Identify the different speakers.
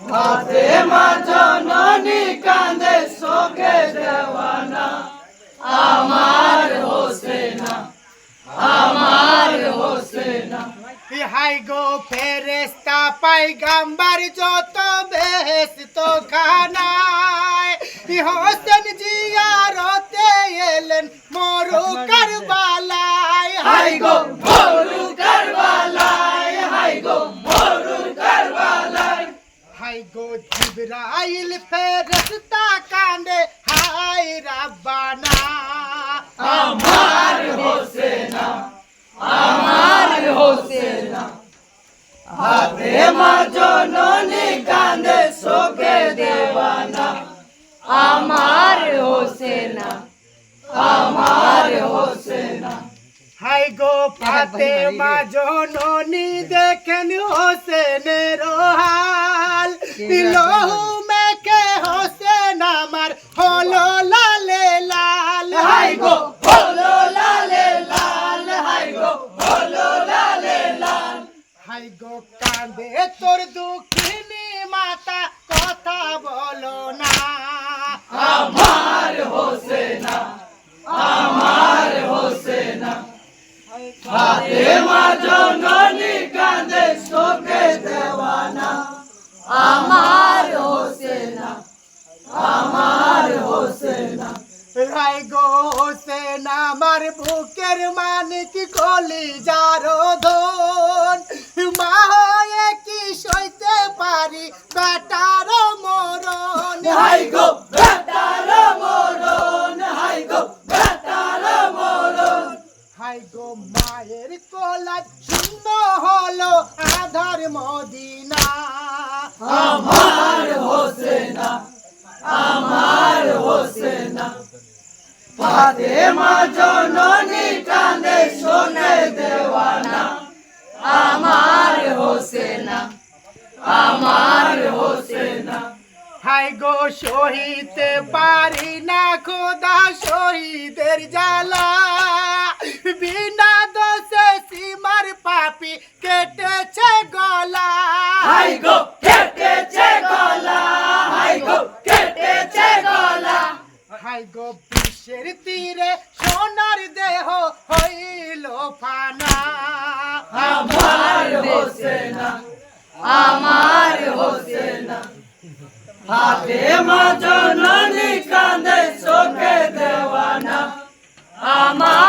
Speaker 1: হাতে মা জননী কান্দে শোকে দেওয়ানা। আমার হোসেনা আমার হোসেনা।
Speaker 2: হাই গো ফেরেস্তা পাই গাম্বার যত বেহেস তো খানায় হোসেন জিয়ারতে এলেন মরু কারবালায়।
Speaker 1: হাই গো মরু কারবালায় হাই গো মরু কারবালায়
Speaker 2: হাই গো জিবরাইল ফেরেস্তা কান্দে হাই রাব্বানা
Speaker 1: আমার হোসেনা আমার হোসেনা হাতে মা জননী কান্দে শোকে দেওয়ানা আমার হোসেনা আমার হোসেনা
Speaker 2: হাই গো ফাতে মা জননী দেখেন হোসেনের হাল। লহু মেখে হোসেন আমার হলো লালে। লাল
Speaker 1: হাই গো হলো লালে। লাল হাই গো হলো লালে। লাল
Speaker 2: হাই গো কান্দে তোর দুঃখিনী মাতা কথা বলো না।
Speaker 1: আমার হোসেনা আমার হোসেনা হাতে মা জননী কান্দে শোকে দেওয়ানা। আমার হোসেনা আমার হোসেনা।
Speaker 2: রাই গো হোসেন, আমার বুকের মানিক কলি যারো ধন। মা হয়ে কি সইতে পারি বেটার মরণ?
Speaker 1: হাই গো বেটার মরণ হাই গো বেটার মরণ
Speaker 2: হাই গো মায়ের কোলায় শূন্য হলো আধার মদিনা।
Speaker 1: আমার হোসেনা আমার হোসেনা। ফাতে মা জননী কান্দে শোনে দেওয়ানা আমার হোসেনা আমার হোসেনা।
Speaker 2: হাই গো সহিতে পারি না খোদা শহীদের জ্বালা বিনা পাপি কেটেছে গলা।
Speaker 1: হাই গো কেটেছে গলা। হাই গো কেটেছে গলা।
Speaker 2: হাই গো বিশ্বের তীরে সোনার দেহ হইল ফানা।
Speaker 1: আমার হোসেনা আমার হোসেনা। হাতে মা জননী কান্দে শোকে দেওয়ানা। আমার